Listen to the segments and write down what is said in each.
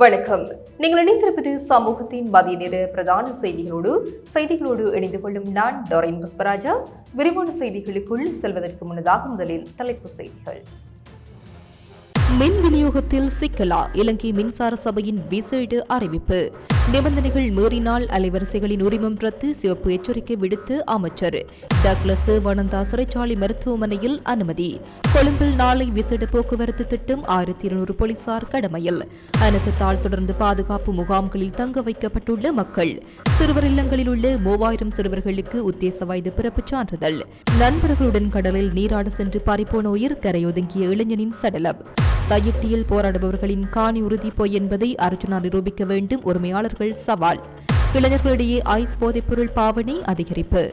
வணக்கம். நீங்கள் இணைந்திருப்பது சமூகத்தின் மதிய நேர பிரதான செய்திகளோடு செய்திகளோடு இணைந்து கொள்ளும் நான் டொரைன் புஷ்பராஜா. விரிவான செய்திகளுக்குள் செல்வதற்கு முன்னதாக முதலில் தலைப்புச் செய்திகள். மின் விநியோகத்தில் சிக்கலா? இலங்கை மின்சார சபையின் விசேட அறிவிப்பு. நிபந்தனைகள் மீறினால் அலைவரிசைகளின் உரிமம் ரத்து சிவப்பு எச்சரிக்கை விடுத்து அமைச்சர். டக்ளஸ் தேவானந்தா சிறைச்சாலை மருத்துவமனையில் அனுமதி. கொழும்பில் நாளை விசேட போக்குவரத்து திட்டம் ஆயிரத்தி இருநூறு போலீசார் கடமையில். அனர்த்தத்தால் தொடர்ந்து பாதுகாப்பு முகாம்களில் தங்க வைக்கப்பட்டுள்ள மக்கள். சிறுவர் இல்லங்களில் உள்ள மூவாயிரம் சிறுவர்களுக்கு உத்தேச வயது பிறப்புச் சான்றிதழ். நண்பர்களுடன் கடலில் நீராட சென்று பறிப்போன உயிர் கரையொதுங்கிய இளைஞனின் சடலம். தயிட்டியில் போராடுபவர்களின் காணி உறுதி பொய் என்பதை அர்ஜுனா நிரூபிக்க வேண்டும். உரிமையாளர்கள் சவால். இளைஞர்களிடையே ஐஸ் போதைப்பொருள் பாவனை அதிகரிப்பு.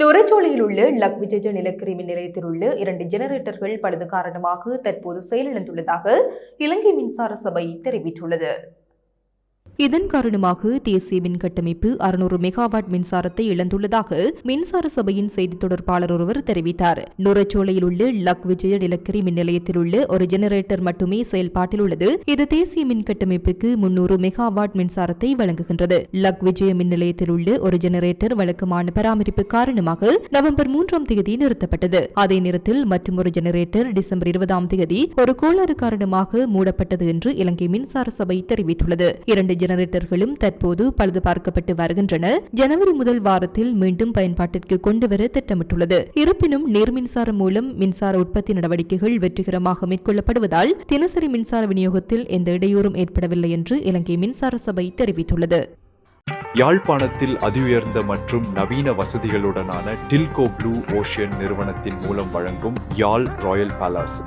நுரச்சோலையில் உள்ள லக் விஜய நிலக்கரி நிலையத்தில் உள்ள இரண்டு ஜெனரேட்டர்கள் பழுது காரணமாக தற்போது செயலிழந்துள்ளதாக இலங்கை மின்சார சபை தெரிவித்துள்ளது. இதன் காரணமாக தேசிய மின் கட்டமைப்பு அறுநூறு மெகாவாட் மின்சாரத்தை இழந்துள்ளதாக மின்சார சபையின் செய்தி தொடர்பாளர் ஒருவர் தெரிவித்தார். நுரச்சோலையில் உள்ள லக் விஜய நிலக்கரி மின் நிலையத்தில் உள்ள ஒரு ஜெனரேட்டர் மட்டுமே செயல்பாட்டில் உள்ளது. இது தேசிய மின் கட்டமைப்புக்கு முன்னூறு மெகாவாட் மின்சாரத்தை வழங்குகின்றது. லக் விஜய மின் நிலையத்தில் உள்ள ஒரு ஜெனரேட்டர் வழக்கமான பராமரிப்பு காரணமாக நவம்பர் மூன்றாம் தேதி நிறுத்தப்பட்டது. அதே நேரத்தில் மற்றொரு ஜெனரேட்டர் டிசம்பர் இருபதாம் தேதி ஒரு கோளாறு காரணமாக மூடப்பட்டது என்று இலங்கை மின்சார சபை தெரிவித்துள்ளது. இரண்டு ஜெனரேட்டர்களும் தற்போது பழுது பார்க்கப்பட்டு வருகின்றன. ஜனவரி முதல் வாரத்தில் மீண்டும் பயன்பாட்டிற்கு கொண்டுவர திட்டமிட்டுள்ளது. இருப்பினும் நீர்மின்சாரம் மூலம் மின்சார உற்பத்தி நடவடிக்கைகள் வெற்றிகரமாக மேற்கொள்ளப்படுவதால் தினசரி மின்சார விநியோகத்தில் எந்த இடையூறும் ஏற்படவில்லை என்று இலங்கை மின்சார சபை தெரிவித்துள்ளது. யாழ்ப்பாணத்தில் அதிஉயர்ந்த மற்றும் நவீன வசதிகளுடனான டில்கோ ப்ளூ ஓஷியன் நிறுவனத்தின் மூலம் வழங்கும் யாழ் ராயல் பேலஸ்.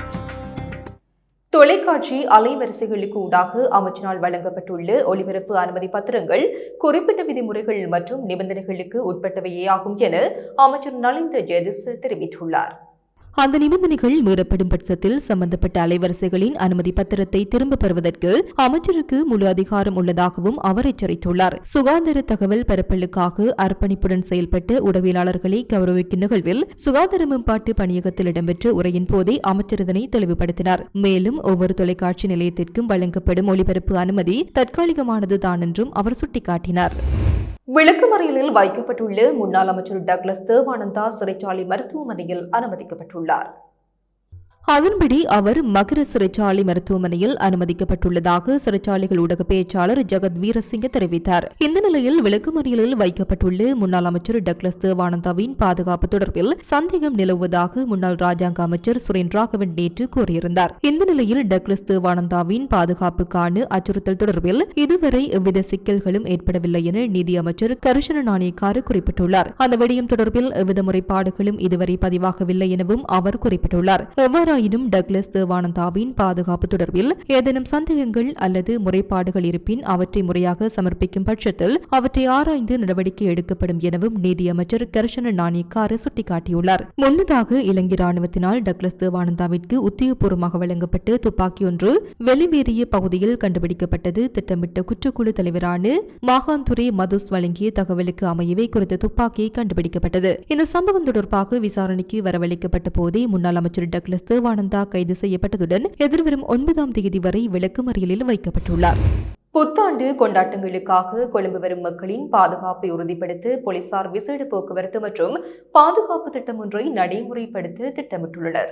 தொலைக்காட்சி அலைவரிசைகளுக்கு ஊடாக அமைச்சினால் வழங்கப்பட்டுள்ள ஒளிபரப்பு அனுமதி பத்திரங்கள் குறிப்பிட்ட விதிமுறைகள் மற்றும் நிபந்தனைகளுக்கு உட்பட்டவையே ஆகும் என அமைச்சர் நலிந்த ஜெயதிஸ் தெரிவித்துள்ளார். அந்த நிபந்தனைகள் மீறப்படும் பட்சத்தில் சம்பந்தப்பட்ட அலைவரிசைகளின் அனுமதி பத்திரத்தை திரும்ப பெறுவதற்கு அமைச்சருக்கு முழு அதிகாரம் உள்ளதாகவும் அவர் எச்சரித்துள்ளார். சுகாதார தகவல் பரப்பலுக்காக அர்ப்பணிப்புடன் செயல்பட்டு உடவியலாளர்களை கௌரவிக்கும் நிகழ்வில் சுகாதார மேம்பாட்டு பணியகத்தில் இடம்பெற்ற உரையின் போதே அமைச்சர் இதனை தெளிவுபடுத்தினார். மேலும் ஒவ்வொரு தொலைக்காட்சி நிலையத்திற்கும் வழங்கப்படும் ஒளிபரப்பு அனுமதி தற்காலிகமானதுதான் என்றும் அவர் சுட்டிக்காட்டினார். விளக்குமறியலில் வைக்கப்பட்டுள்ள முன்னாள் அமைச்சர் டக்ளஸ் தேவானந்தா சிறைச்சாலை மருத்துவமனையில் அனுமதிக்கப்பட்டுள்ளார். அதன்படி அவர் மகர சிறைச்சாலை மருத்துவமனையில் அனுமதிக்கப்பட்டுள்ளதாக சிறைச்சாலைகள் ஊடக பேச்சாளர் ஜெகத் வீரசிங்க தெரிவித்தார். இந்த நிலையில் விளக்குமறியலில் வைக்கப்பட்டுள்ள முன்னாள் அமைச்சர் டக்ளஸ் தேவானந்தாவின் பாதுகாப்பு தொடர்பில் சந்தேகம் நிலவுவதாக முன்னாள் ராஜாங்க அமைச்சர் சுரேன் ராகவன் நேற்று கூறியிருந்தார். இந்த நிலையில் டக்ளஸ் தேவானந்தாவின் பாதுகாப்புக்கான அச்சுறுத்தல் தொடர்பில் இதுவரை எவ்வித சிக்கல்களும் ஏற்படவில்லை என நீதி அமைச்சர் கருஷன நாணயக்காரு குறிப்பிட்டுள்ளார். அந்த விடயம் தொடர்பில் எவ்வித முறைப்பாடுகளும் இதுவரை பதிவாகவில்லை எனவும் அவர் குறிப்பிட்டுள்ளார். எவ்வாறு ஆயினும் டக்ளஸ் தேவானந்தாவின் பாதுகாப்பு தொடர்பில் ஏதேனும் சந்தேகங்கள் அல்லது முறைப்பாடுகள் இருப்பின் அவற்றை முறையாக சமர்ப்பிக்கும் பட்சத்தில் அவற்றை ஆராய்ந்து நடவடிக்கை எடுக்கப்படும் எனவும் நீதியமைச்சர் கர்ஷன நாணயக்கார சுட்டிக்காட்டியுள்ளார். முன்னதாக இலங்கை ராணுவத்தினால் டக்ளஸ் தேவானந்தாவிற்கு உத்தியோகபூர்வமாக வழங்கப்பட்டு துப்பாக்கி ஒன்று வெளிவேறிய பகுதியில் கண்டுபிடிக்கப்பட்டது. திட்டமிட்ட குற்றக்குழு தலைவரான மாகாந்துரை மதுஸ் வழங்கிய தகவலுக்கு அமையவே குறித்த துப்பாக்கியை கண்டுபிடிக்கப்பட்டது. இந்த சம்பவம் தொடர்பாக விசாரணைக்கு வரவழைக்கப்பட்ட போதே முன்னாள் அமைச்சர் டக்ளஸ் தேவானந்தா கைது செய்யப்பட்டதுடன் எதிர்வரும் ஒன்பதாம் தேதி வரை விளக்குமறியலில் வைக்கப்பட்டுள்ளார். புத்தாண்டு கொண்டாட்டங்களுக்காக கொழும்பு வரும் மக்களின் பாதுகாப்பை உறுதிப்படுத்த போலீசார் விசேட போக்குவரத்து மற்றும் பாதுகாப்பு திட்டம் ஒன்றை நடைமுறைப்படுத்த திட்டமிட்டுள்ளனர்.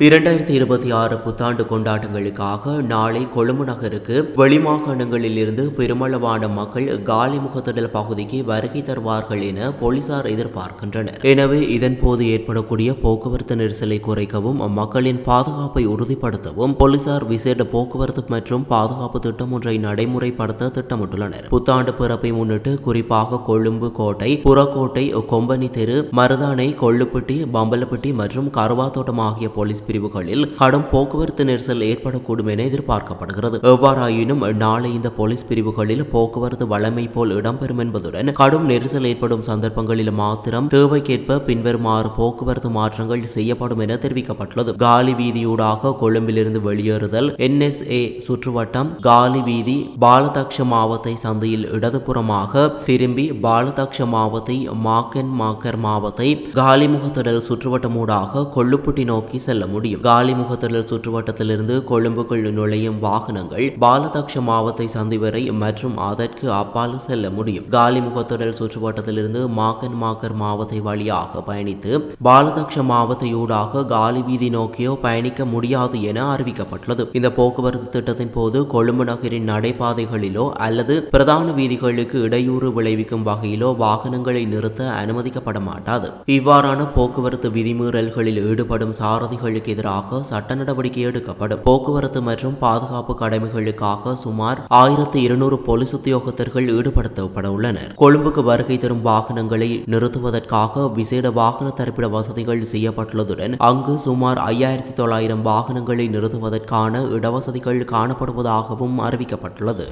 இரண்டாயிரத்தி இருபத்தி ஆறு புத்தாண்டு கொண்டாட்டங்களுக்காக நாளை கொழும்பு நகருக்கு வெளிமாகாணங்களில் இருந்து பெருமளவான மக்கள் காலிமுகத்திடல் பகுதிக்கு வருகை தருவார்கள் என போலீசார் எதிர்பார்க்கின்றனர். எனவே இதன்போது ஏற்படக்கூடிய போக்குவரத்து நெரிசலை குறைக்கவும் மக்களின் பாதுகாப்பை உறுதிப்படுத்தவும் போலீசார் விசேட போக்குவரத்து மற்றும் பாதுகாப்பு திட்டம் ஒன்றை நடைமுறைப்படுத்த திட்டமிட்டுள்ளனர். புத்தாண்டு பிறப்பை முன்னிட்டு குறிப்பாக கொழும்பு கோட்டை புறக்கோட்டை கொம்பனி தெரு மருதானை கொள்ளுப்பட்டி பம்பலப்பட்டி மற்றும் கருவாத்தோட்டம் ஆகிய போலீஸ் போலீஸ் பிரிவுகளில் கடும் போக்குவரத்து நெரிசல் ஏற்படக்கூடும் என எதிர்பார்க்கப்படுகிறது. எவ்வாறாயினும் நாளை இந்த போலீஸ் பிரிவுகளில் போக்குவரத்து வழமை போல் இடம்பெறும் என்பதுடன் கடும் நெரிசல் ஏற்படும் சந்தர்ப்பங்களில் மாத்திரம் தேவைக்கேற்ப பின்வருமாறு போக்குவரத்து மாற்றங்கள் செய்யப்படும் என தெரிவிக்கப்பட்டுள்ளது. காலி வீதியூடாக கொழும்பிலிருந்து வெளியேறுதல் என்எஸ்ஏ சுற்றுவட்டம் காலி வீதி பாலதக்ஷ மாவத்தை சந்தையில் இடதுபுறமாக திரும்பி பாலதக்ஷ மாவத்தை மாக்கன் மாக்கர் மாவத்தை காலிமுகத்திடல் சுற்றுவட்டமூடாக கொள்ளுப்புட்டி நோக்கி செல்லும். முடியும். காலிமுகத்திடல் சுற்றுவட்டத்திலிருந்து கொழும்புக்குள் நுழையும் வாகனங்கள் பாலதக்ஷ மாவத்தை சந்தி வரை மற்றும் அதற்கு அப்பால் செல்ல முடியும். காலிமுகத்திடல் சுற்றுவட்டத்திலிருந்து மாகன் மாக்கர் மாவத்தை வழியாக பயணித்து பாலதக்ஷ மாவத்தையூடாக காலி வீதி நோக்கியோ பயணிக்க முடியாது என அறிவிக்கப்பட்டுள்ளது. இந்த போக்குவரத்து திட்டத்தின் போது கொழும்பு நகரின் நடைபாதைகளிலோ அல்லது பிரதான வீதிகளுக்கு இடையூறு விளைவிக்கும் வகையிலோ வாகனங்களை நிறுத்த அனுமதிக்கப்பட மாட்டாது. இவ்வாறான போக்குவரத்து விதிமீறல்களில் ஈடுபடும் சாரதிகளுக்கு எதிராக சட்ட நடவடிக்கை எடுக்கப்படும். போக்குவரத்து மற்றும் பாதுகாப்பு கடமைகளுக்காக சுமார் ஆயிரத்தி இருநூறு போலீஸ் உத்தியோகத்தர்கள் ஈடுபடுத்தப்பட உள்ளனர். கொழும்புக்கு வருகை தரும் வாகனங்களை நிறுத்துவதற்காக விசேட வாகன தரிப்பிட வசதிகள் செய்யப்பட்டுள்ளதுடன் அங்கு சுமார் ஐயாயிரத்தி தொள்ளாயிரம் வாகனங்களை நிறுத்துவதற்கான இடவசதிகள் காணப்படுவதாகவும் அறிவிக்கப்பட்டுள்ளது.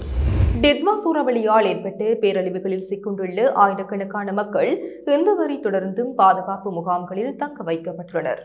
டித்வா சூறாவளியால் ஏற்பட்டு பேரழிவுகளில் சிக்குண்டுள்ள ஆயிரக்கணக்கான மக்கள் இன்று வரை தொடர்ந்தும் பாதுகாப்பு முகாம்களில் தங்க வைக்கப்பட்டுள்ளனர்.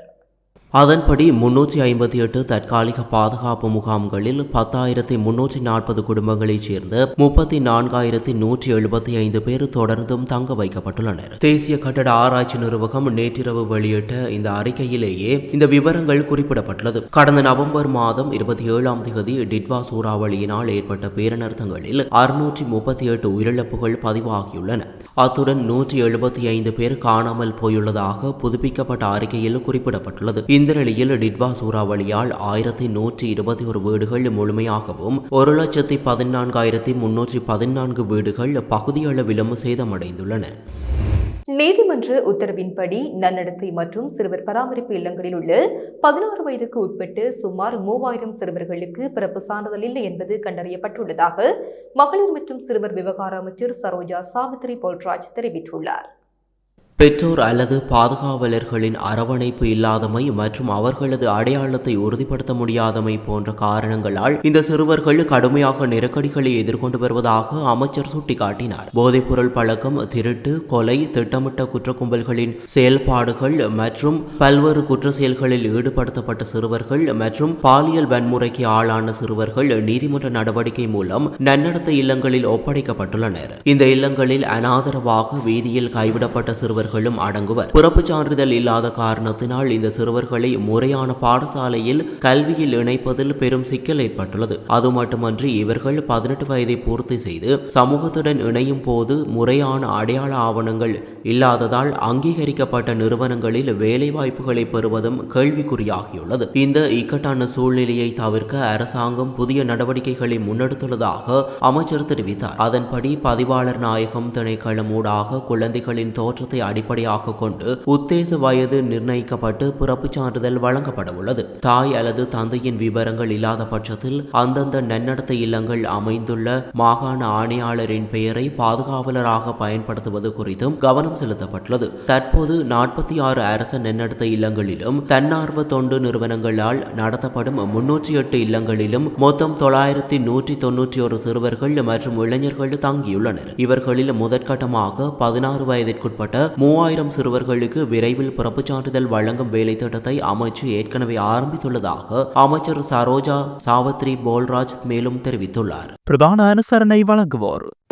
அதன்படி முன்னூற்றி ஐம்பத்தி எட்டு தற்காலிக பாதுகாப்பு முகாம்களில் பத்தாயிரத்தி முன்னூற்றி நாற்பது குடும்பங்களைச் சேர்ந்த முப்பத்தி நான்காயிரத்தி நூற்றி எழுபத்தி ஐந்து பேர் தொடர்ந்தும் தங்க வைக்கப்பட்டுள்ளனர். தேசிய கட்டட ஆராய்ச்சி நிறுவகம் நேற்றிரவு வெளியிட்ட இந்த அறிக்கையிலேயே இந்த விவரங்கள் குறிப்பிடப்பட்டுள்ளது. கடந்த நவம்பர் மாதம் இருபத்தி ஏழாம் தேதி டிட்வா சூறாவளியினால் ஏற்பட்ட பேரனர்த்தங்களில் அறுநூற்றி முப்பத்தி எட்டு உயிரிழப்புகள் பதிவாகியுள்ளன. அத்துடன் நூற்றி எழுபத்தி ஐந்து பேர் காணாமல் போயுள்ளதாக புதுப்பிக்கப்பட்ட அறிக்கையில் குறிப்பிடப்பட்டுள்ளது. இந்த நிலையில் டிட்வா சூறாவளியால் ஆயிரத்தி நூற்றி இருபத்தி ஒரு வீடுகள் முழுமையாகவும் ஒரு லட்சத்தி பதினான்காயிரத்தி முன்னூற்றி பதினான்கு வீடுகள் பகுதியளவிலும் சேதமடைந்துள்ளன. நீதிமன்ற உத்தரவின்படி நன்னடத்தை மற்றும் சிறுவர் பராமரிப்பு இல்லங்களில் உள்ள பதினாறு வயதுக்கு உட்பட்டு சுமார் மூவாயிரம் சிறுவர்களுக்கு பிறப்பு சான்றிதழ் இல்லை என்பது கண்டறியப்பட்டுள்ளதாக மகளிர் மற்றும் சிறுவர் விவகார அமைச்சர் சரோஜா சாவித்ரி போல்ராஜ் தெரிவித்துள்ளார். பெற்றோர் அல்லது பாதுகாவலர்களின் அரவணைப்பு இல்லாதமை மற்றும் அவர்களது அடையாளத்தை உறுதிப்படுத்த முடியாதமை போன்ற காரணங்களால் இந்த சிறுவர்கள் கடுமையாக நெருக்கடிகளை எதிர்கொண்டு வருவதாக அமைச்சர் சுட்டிக்காட்டினார். போதைப்பொருள் பழக்கம் திருட்டு கொலை திட்டமிட்ட குற்ற கும்பல்களின் செயல்பாடுகள் மற்றும் பல்வேறு குற்ற செயல்களில் ஈடுபடுத்தப்பட்ட சிறுவர்கள் மற்றும் பாலியல் வன்முறைக்கு ஆளான சிறுவர்கள் நீதிமன்ற நடவடிக்கை மூலம் நன்னடத்தை இல்லங்களில் ஒப்படைக்கப்பட்டுள்ளனர். இந்த இல்லங்களில் அனாதரவாக வீதியில் கைவிடப்பட்ட சிறுவர் சிறுவர்களும் அடங்குவர். பிறப்பு சான்றிதழ் இல்லாத காரணத்தினால் இந்த சிறுவர்களை முறையான பாடசாலையில் கல்வியில் இணைப்பதில் பெரும் சிக்கல் ஏற்பட்டுள்ளது. அது மட்டுமன்றி இவர்கள் பதினெட்டு வயதை பூர்த்தி செய்து சமூகத்துடன் இணையும் போது முறையான அடையாள ஆவணங்கள் இல்லாததால் அங்கீகரிக்கப்பட்ட நிறுவனங்களில் வேலை வாய்ப்புகளை பெறுவதும் கேள்விக்குறியாகியுள்ளது. இந்த இக்கட்டான சூழ்நிலையை தவிர்க்க அரசாங்கம் புதிய நடவடிக்கைகளை முன்னெடுத்துள்ளதாக அமைச்சர் தெரிவித்தார். அதன்படி பதிவாளர் நாயகம் திணைக்களம் ஊடாக குழந்தைகளின் தோற்றத்தை அடிப்படையாக கொண்டு உத்தேச வயது நிர்ணயிக்கப்பட்டு பிறப்புச் சான்றிதழ் வழங்கப்பட உள்ளது. தாய் அல்லது தந்தையின் விவரங்கள் இல்லாத பட்சத்தில் அந்தந்த நன்னடத்தை இல்லங்கள் அமைந்துள்ள மாகாண ஆணையாளரின் பெயரை பாதுகாவலராக பயன்படுத்துவது குறித்தும் கவனம் செலுத்தப்பட்டுள்ளது. தற்போது நாற்பத்தி ஆறு அரச நன்னடத்த இல்லங்களிலும் தன்னார்வ தொண்டு நிறுவனங்களால் நடத்தப்படும் முன்னூற்றி எட்டு இல்லங்களிலும் மொத்தம் தொள்ளாயிரத்தி நூற்றி தொன்னூற்றி ஒரு சிறுவர்கள் மற்றும் இளைஞர்கள் தங்கியுள்ளனர். இவர்களில் முதற்கட்டமாக பதினாறு வயதிற்குட்பட்ட மூவாயிரம் சிறுவர்களுக்கு விரைவில் பிறப்புச் சான்றிதழ் வழங்கும் வேலை திட்டத்தை அமைச்சு ஏற்கனவே ஆரம்பித்துள்ளதாக அமைச்சர் சரோஜா சாவத்ரி போல்ராஜ் மேலும் தெரிவித்துள்ளார். பிரதான அனுசரணை வழங்குவோர்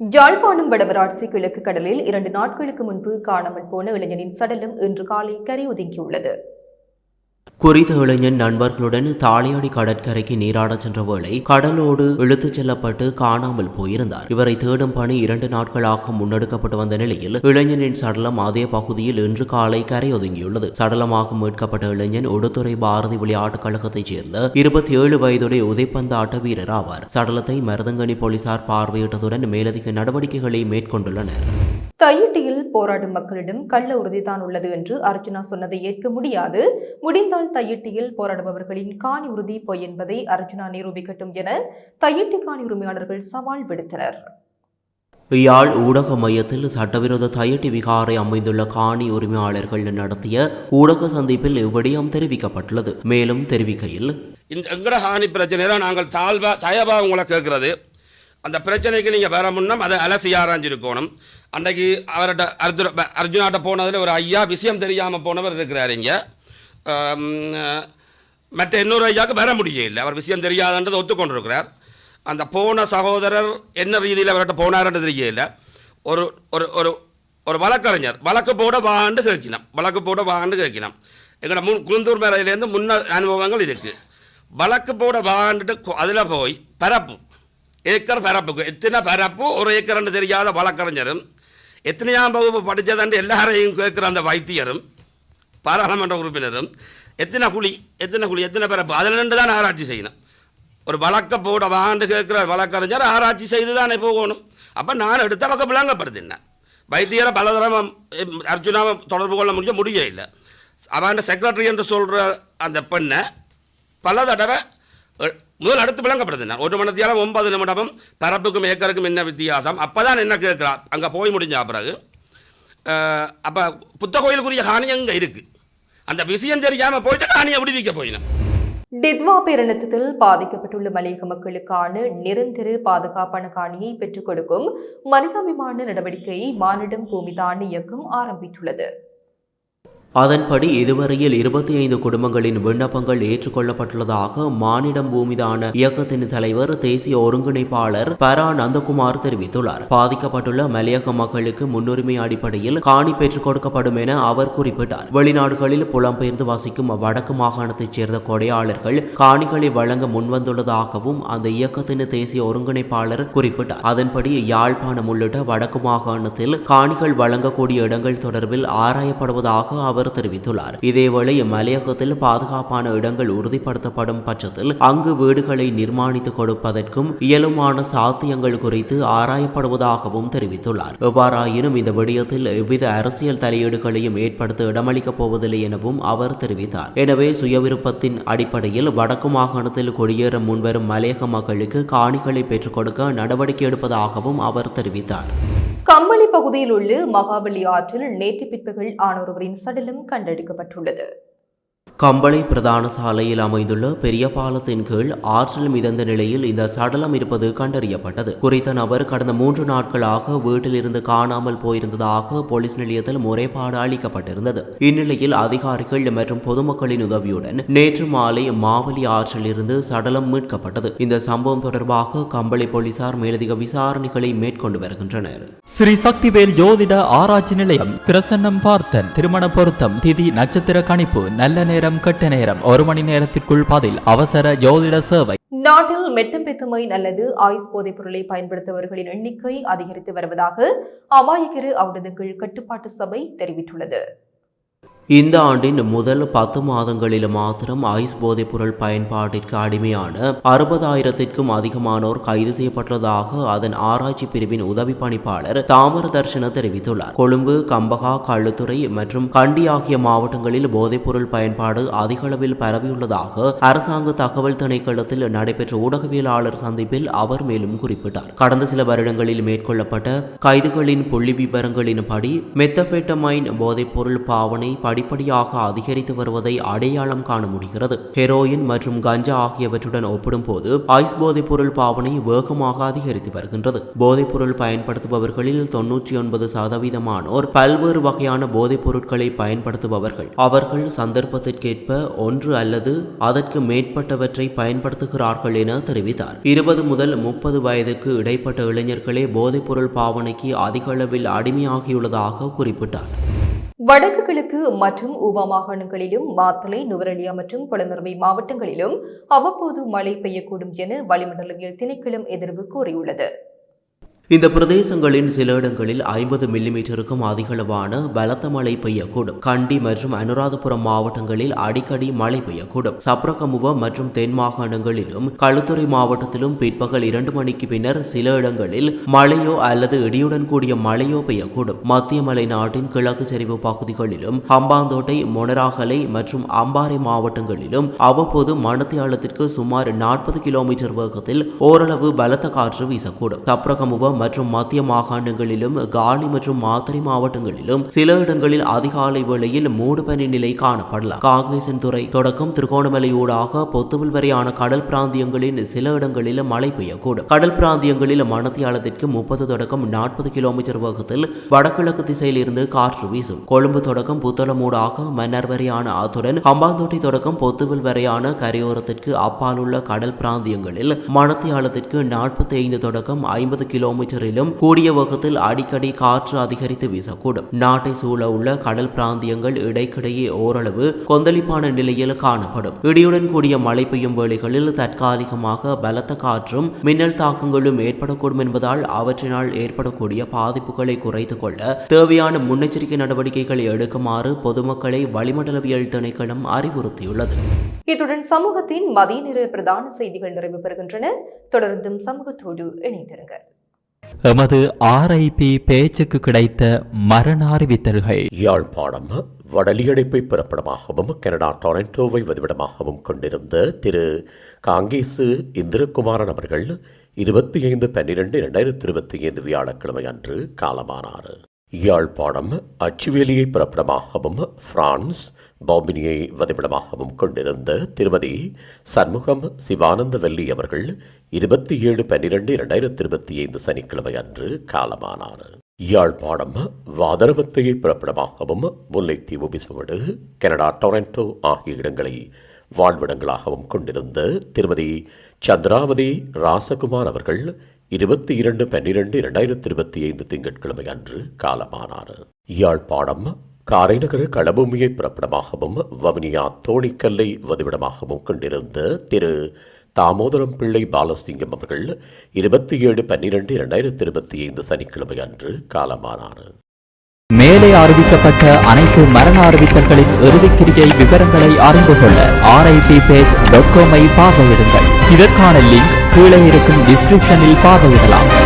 யாழ்ப்பாணம் வடவராட்சி கிழக்கு கடலில் இரண்டு நாட்களுக்கு முன்பு காணாமல் போன இளைஞனின் சடலம் இன்று காலை கரை ஒதுங்கியுள்ளது குறித்த இளைஞன் நண்பர்களுடன் தாளையாடி கடற்கரைக்கு நீராடச் சென்ற வேளை கடலோடு இழுத்துச் செல்லப்பட்டு காணாமல் போயிருந்தார். இவரை தேடும் பணி இரண்டு நாட்களாக முன்னெடுக்கப்பட்டு வந்த நிலையில் இளைஞனின் சடலம் அதே பகுதியில் இன்று காலை கரையொதுங்கியுள்ளது. சடலமாக மீட்கப்பட்ட இளைஞன் உடுத்துறை பாரதி விளையாட்டுக் கழகத்தைச் சேர்ந்த இருபத்தி ஏழு வயதுடைய உதைப்பந்தாட்ட வீரர் ஆவார். சடலத்தை மருதங்கனி போலீசார் பார்வையிட்டதுடன் மேலதிக நடவடிக்கைகளை மேற்கொண்டுள்ளனர். தையிட்டியில் போராடும் மக்களிடம் கள்ள உறுதிதான் உள்ளது என்று அர்ஜுனா சொன்னதை ஏற்க முடியாது. முடிந்தால் தையிட்டியில் போராடுபவர்களின் காணி உறுதி பொய் என்பதை அர்ஜுனா நிரூபிக்கட்டும் என தையிட்டி காணி உரிமையாளர்கள் சவால் விடுத்தனர். யாழ் ஊடக மையத்தில் சட்டவிரோத தயட்டி விகாரை அமைந்துள்ள காணி உரிமையாளர்கள் நடத்திய ஊடக சந்திப்பில் இவ்விடயம் தெரிவிக்கப்பட்டுள்ளது. மேலும் தெரிவிக்கையில் இந்த எங்கட ஹானி பிரச்சனையில் நாங்கள் தாழ்வா தயவா உங்களை கேட்குறது. அந்த பிரச்சனைக்கு நீங்கள் வர முன்னம் அதை அலசி ஆராய்ஞ்சிருக்கணும். அன்றைக்கு அவர்கிட்ட அர்ஜுன அர்ஜுனாட்ட போனதில் ஒரு ஐயா விஷயம் தெரியாமல் போனவர் இருக்கிறார் இங்கே. மற்ற இன்னொரு ஐயாவுக்கு வர முடியல அவர் விஷயம் தெரியாதுன்றதை ஒத்துக்கொண்டிருக்கிறார். அந்த போன சகோதரர் என்ன ரீதியில் அவர்கிட்ட போனார்ன்றது தெரியல ஒரு ஒரு ஒரு ஒரு வழக்கறிஞர் வழக்கு போட வாண்டு கேட்கணும் வழக்கு போட வாண்டு கேட்கணும் எங்களோட முன் குழுந்தூர் மேலையிலேருந்து முன்ன அனுபவங்கள் இருக்குது வழக்கு போட வாண்டுட்டு அதில் போய் பரப்பு ஏக்கர் பரப்புக்கு எத்தனை பரப்பு ஒரு ஏக்கர்னு தெரியாத வழக்கறிஞரும் எத்தனையாம் வகுப்பு படித்ததாண்டு எல்லாரையும் கேட்குற அந்த வைத்தியரும் பாராளுமன்ற உறுப்பினரும் எத்தனை குழி எத்தனை குழி எத்தனை பேர் அதில் நின்று தான் ஆராய்ச்சி செய்யணும். ஒரு வழக்க போட வாண்டு கேட்குற வழக்கறிஞர் ஆராய்ச்சி செய்து தானே போகணும். அப்போ நான் எடுத்த பக்கம் விளங்கப்படுத்தினேன் வைத்தியரை பலதரம் அர்ஜுனாவை தொடர்பு கொள்ள முடிஞ்ச முடிய இல்லை. அவன் செக்ரட்டரி என்று சொல்கிற அந்த பெண்ணை பல தடவை முதல் அடுத்து விளங்கப்படுத்தினேன் ஒரு மணத்தியால ஒன்பது நிமிடமும் பரப்புக்கும் ஏக்கருக்கும் என்ன வித்தியாசம்? அப்போ தான் என்ன கேட்குறா? அங்கே போய் முடிஞ்ச பிறகு அப்போ புத்த கோயிலுக்குரிய காணி அங்கே இருக்குது அந்த விஷயம் தெரியாமல் போயிட்டு காணியை விடுவிக்க போயினேன் டித்வா பேரணத்தில் பாதிக்கப்பட்டுள்ள மலையக மக்களுக்கான நிரந்தர பாதுகாப்பான காணியை பெற்றுக் கொடுக்கும் மனிதாபிமான நடவடிக்கையை மானிடம் பூமிதான் இயக்கம் ஆரம்பித்துள்ளது. அதன்படி இதுவரையில் இருபத்தி ஐந்து குடும்பங்களின் விண்ணப்பங்கள் ஏற்றுக்கொள்ளப்பட்டுள்ளதாக மானிடம் பூமிதான இயக்கத்தின் தலைவர் தேசிய ஒருங்கிணைப்பாளர் பரா. நந்தகுமார் தெரிவித்துள்ளார். பாதிக்கப்பட்டுள்ள மலையக மக்களுக்கு முன்னுரிமை அடிப்படையில் காணி பெற்றுக் கொடுக்கப்படும் என அவர் குறிப்பிட்டார். வெளிநாடுகளில் புலம்பெயர்ந்து வசிக்கும் வடக்கு மாகாணத்தைச் சேர்ந்த கொடையாளர்கள் காணிகளை வழங்க முன்வந்துள்ளதாகவும் அந்த இயக்கத்தின் தேசிய ஒருங்கிணைப்பாளர் குறிப்பிட்டார். அதன்படி யாழ்ப்பாணம் உள்ளிட்ட வடக்கு மாகாணத்தில் காணிகள் வழங்கக்கூடிய இடங்கள் தொடர்பில் ஆராயப்படுவதாக அவர் தெரிவித்துள்ளார். இதேவேளை மலையகத்தில் பாதுகாப்பான இடங்கள் உறுதிப்படுத்தப்படும் பட்சத்தில் அங்கு வீடுகளை நிர்மாணித்துக் கொடுப்பதற்கும் இயலுமான சாத்தியங்கள் குறித்து ஆராயப்படுவதாகவும் தெரிவித்துள்ளார். எவ்வாறாயினும் இந்த விடயத்தில் எவ்வித அரசியல் தலையீடுகளையும் ஏற்படுத்த இடமளிக்கப் போவதில்லை எனவும் அவர் தெரிவித்தார். எனவே சுயவிருப்பத்தின் அடிப்படையில் வடக்கு மாகாணத்தில் குடியேற முன்வரும் மலையக மக்களுக்கு காணிகளை பெற்றுக் கொடுக்க நடவடிக்கை எடுப்பதாகவும் அவர் தெரிவித்தார். கம்பளி பகுதியில் உள்ள மகாபலி ஆற்றில் நேற்று பிற்பகல் ஆனொருவரின் சடலம் கண்டெடுக்கப்பட்டுள்ளது. கம்பளை பிரதான சாலையில் அமைந்துள்ள பெரிய பாலத்தின் கீழ் ஆற்றில் மிதந்த நிலையில் இந்த சடலம் இருப்பது கண்டறியப்பட்டது. குறித்த நபர் கடந்த மூன்று நாட்களாக வீட்டிலிருந்து காணாமல் போயிருந்ததாக போலீஸ் நிலையத்தில் முறைப்பாடு அளிக்கப்பட்டிருந்தது. இந்நிலையில் அதிகாரிகள் மற்றும் பொதுமக்களின் உதவியுடன் நேற்று மாலை மாவலி ஆற்றிலிருந்து சடலம் மீட்கப்பட்டது. இந்த சம்பவம் தொடர்பாக கம்பளை போலீசார் மேலதிக விசாரணைகளை மேற்கொண்டு வருகின்றனர். ஸ்ரீ சக்திவேல் ஜோதிட ஆராய்ச்சி நிலையம் பிரசன்னம் பார்த்தன். திருமண பொருத்தம் திதி நட்சத்திர கணிப்பு நல்ல நேரம் கெட்ட நேரம். ஒரு மணி நேரத்திற்குள் பதில். அவசர ஜோதிட சேவை. நாட்டில் மெட்டம்பெத்தமைன் அல்லது ஆயுஸ் போதைப் பொருளை பயன்படுத்துபவர்களின் எண்ணிக்கை அதிகரித்து வருவதாக அபாயகர ஔடதங்கள் கட்டுப்பாட்டு சபை தெரிவித்துள்ளது. இந்த ஆண்டின் முதல் பத்து மாதங்களில் மாத்திரம் ஐஸ் போதைப்பொருள் பயன்பாட்டிற்கு அடிமையான அறுபதாயிரத்திற்கும் அதிகமானோர் கைது செய்யப்பட்டுள்ளதாக அதன் ஆராய்ச்சி பிரிவின் உதவி பணிப்பாளர் தாமர தர்ஷன தெரிவித்துள்ளார். கொழும்பு கம்பகா கள்ளுத்துறை மற்றும் கண்டி ஆகிய மாவட்டங்களில் போதைப்பொருள் பயன்பாடு அதிக அளவில் பரவியுள்ளதாக அரசாங்க தகவல் திணைக்களத்தில் நடைபெற்ற ஊடகவியலாளர் சந்திப்பில் அவர் மேலும் குறிப்பிட்டார். கடந்த சில வருடங்களில் மேற்கொள்ளப்பட்ட கைதுகளின் புள்ளி விவரங்களின்படி மெத்தபெட்டமைன் போதைப்பொருள் பாவனை படிப்படியாக அதிகரித்து வருவதை அடையாளம் காண முடிகிறது. ஹெரோயின் மற்றும் கஞ்சா ஆகியவற்றுடன் ஒப்பிடும்போது ஐஸ் போதைப்பொருள் பாவனை வேகமாக அதிகரித்து வருகின்றது. போதைப்பொருள் பயன்படுத்துபவர்களில் தொன்னூற்றி ஒன்பது சதவீதமானோர் பல்வேறு வகையான போதைப் பொருட்களை பயன்படுத்துபவர்கள். அவர்கள் சந்தர்ப்பத்திற்கேற்ப ஒன்று அல்லது அதற்கு மேற்பட்டவற்றை பயன்படுத்துகிறார்கள் என தெரிவித்தார். இருபது முதல் முப்பது வயதுக்கு இடைப்பட்ட இளைஞர்களே போதைப்பொருள் பாவனைக்கு அதிக அளவில் அடிமையாகியுள்ளதாக குறிப்பிட்டார். வடக்கு கிழக்கு மற்றும் ஊவா மாகாணங்களிலும் மாத்தளை நுவரெலியா மற்றும் புலனறுவை மாவட்டங்களிலும் அவ்வப்போது மழை பெய்யக்கூடும் என வளிமண்டலவியல் திணைக்களம் எதிர்வு கூறியுள்ளது. இந்த பிரதேசங்களின் சில இடங்களில் ஐம்பது மில்லிமீட்டருக்கும் அதிகளவான பலத்த மழை பெய்யக்கூடும். கண்டி மற்றும் அனுராதபுரம் மாவட்டங்களில் அடிக்கடி மழை பெய்யக்கூடும். சப்ரகமுவ மற்றும் தென் மாகாணங்களிலும் களுத்துறை மாவட்டத்திலும் பிற்பகல் இரண்டு மணிக்கு பின்னர் சில இடங்களில் மழையோ அல்லது இடியுடன் கூடிய மழையோ பெய்யக்கூடும். மத்திய மலை நாட்டின் கிழக்கு சரிவு பகுதிகளிலும் ஹம்பாந்தோட்டை மொனராகலை மற்றும் அம்பாறை மாவட்டங்களிலும் அவ்வப்போது மணத்தியாலத்திற்கு சுமார் நாற்பது கிலோமீட்டர் வேகத்தில் ஓரளவு பலத்த காற்று வீசக்கூடும். சப்ரகமுவ மற்றும் மத்திய மாகாணங்களிலும் காலி மற்றும் மாத்தறை மாவட்டங்களிலும் சில இடங்களில் அதிகாலை வேளையில் மூடுபனி நிலை காணப்படலாம். காங்கேசன் துறை தொடக்கம் திருகோணமலை ஊடாக பொத்துவில் வரையான கடல் பிராந்தியங்களின் சில இடங்களில் மழை பெய்யக்கூடும். கடல் பிராந்தியங்களில் மணத்தியாலத்திற்கு முப்பது தொடக்கம் நாற்பது கிலோமீட்டர் வேகத்தில் வடகிழக்கு திசையில் இருந்து காற்று வீசும். கொழும்பு தொடக்கம் புத்தளம் ஊடாக மன்னர் வரையான அத்துடன் ஹம்பாந்தோட்டை தொடக்கம் பொத்துவில் வரையான கரையோரத்திற்கு அப்பால் உள்ள கடல் பிராந்தியங்களில் மணத்தியாலத்திற்கு நாற்பத்தி ஐந்து தொடக்கம் ஐம்பது கிலோமீட்டர் கிலோமீட்டரிலும் கூடிய வேகத்தில் அடிக்கடி காற்று அதிகரித்து வீசக்கூடும். நாட்டை சூழ உள்ள கடல் பிராந்தியங்கள் இடைக்கிடையே ஓரளவு கொந்தளிப்பான நிலையில் காணப்படும். இடியுடன் கூடிய மழை பெய்யும் வேளைகளில் தற்காலிகமாக பலத்த காற்றும் மின்னல் தாக்கங்களும் ஏற்படக்கூடும் என்பதால் அவற்றினால் ஏற்படக்கூடிய பாதிப்புகளை குறைத்துக் கொள்ள தேவையான முன்னெச்சரிக்கை நடவடிக்கைகளை எடுக்குமாறு பொதுமக்களை வளிமண்டலவியல் திணைக்களம் அறிவுறுத்தியுள்ளது. இத்துடன் சமூகத்தின் மதிய நேர பிரதான செய்திகள் நிறைவு பெறுகின்றன. தொடர்ந்தும் சமூகத்தோடு இணைந்திருங்கள். எமது ஆர்ஐபி பேச்சுக்கு கிடைத்த மரண அறிவித்தல்கள் யாழ்ப்பாணம் வடலியடைப்பை பிறப்பிடமாகவும் கனடா டொரண்டோவை வதிவிடமாகவும் கொண்டிருந்த திரு. காங்கேசு இந்திரகுமாரன் அவர்கள் இருபத்தி ஐந்து பன்னிரண்டு இரண்டாயிரத்தி இருபத்தி ஐந்து வியாழக்கிழமை அன்று காலமானார். யாழ்ப்பாணம் அச்சுவேலியை பிறப்பிடமாகவும் பிரான்ஸ் பாம்பினியை வதிவிடமாகவும் கொண்டிருந்த திருமதி சண்முகம் சிவானந்தவல்லி அவர்கள் இருபத்தி ஏழு பன்னிரண்டு இரண்டாயிரத்தி இருபத்தி ஐந்து சனிக்கிழமை அன்று காலமானார். யாழ்ப்பாணம் வாதரவத்தையை பிறப்பிடமாகவும் முல்லைத்தீவு பிஸ்வடு கனடா டொரண்டோ ஆகிய இடங்களை வாழ்விடங்களாகவும் கொண்டிருந்த திருமதி சந்திராவதி ராசகுமார் அவர்கள் இருபத்தி இரண்டு பன்னிரண்டு இரண்டாயிரத்தி இருபத்தி ஐந்து திங்கட்கிழமை அன்று காலமானார். யாழ்ப்பாணம் காரைநகர் களபூமியை பிறப்பிடமாகவும் வவுனியா தோணிக்கல்லை வதிவிடமாகவும் கொண்டிருந்த திரு. தாமோதரம் பிள்ளை பாலசிங்கம் அவர்கள் இருபத்தி ஏழு பன்னிரண்டு இரண்டாயிரத்தி இருபத்தி ஐந்து சனிக்கிழமை அன்று காலமானார். மேலே அறிவிக்கப்பட்ட அனைத்து மரண அறிவித்தல்களின் இறுதிக்கிரியை விவரங்களை அறிந்து கொள்ள ஆர்ஐபி பேஜ் டாட் காமை பார்வையிடுங்கள். இதற்கான லிங்க் கீழே இருக்கும் டிஸ்கிரிப்ஷனில் பார்வையிடலாம்.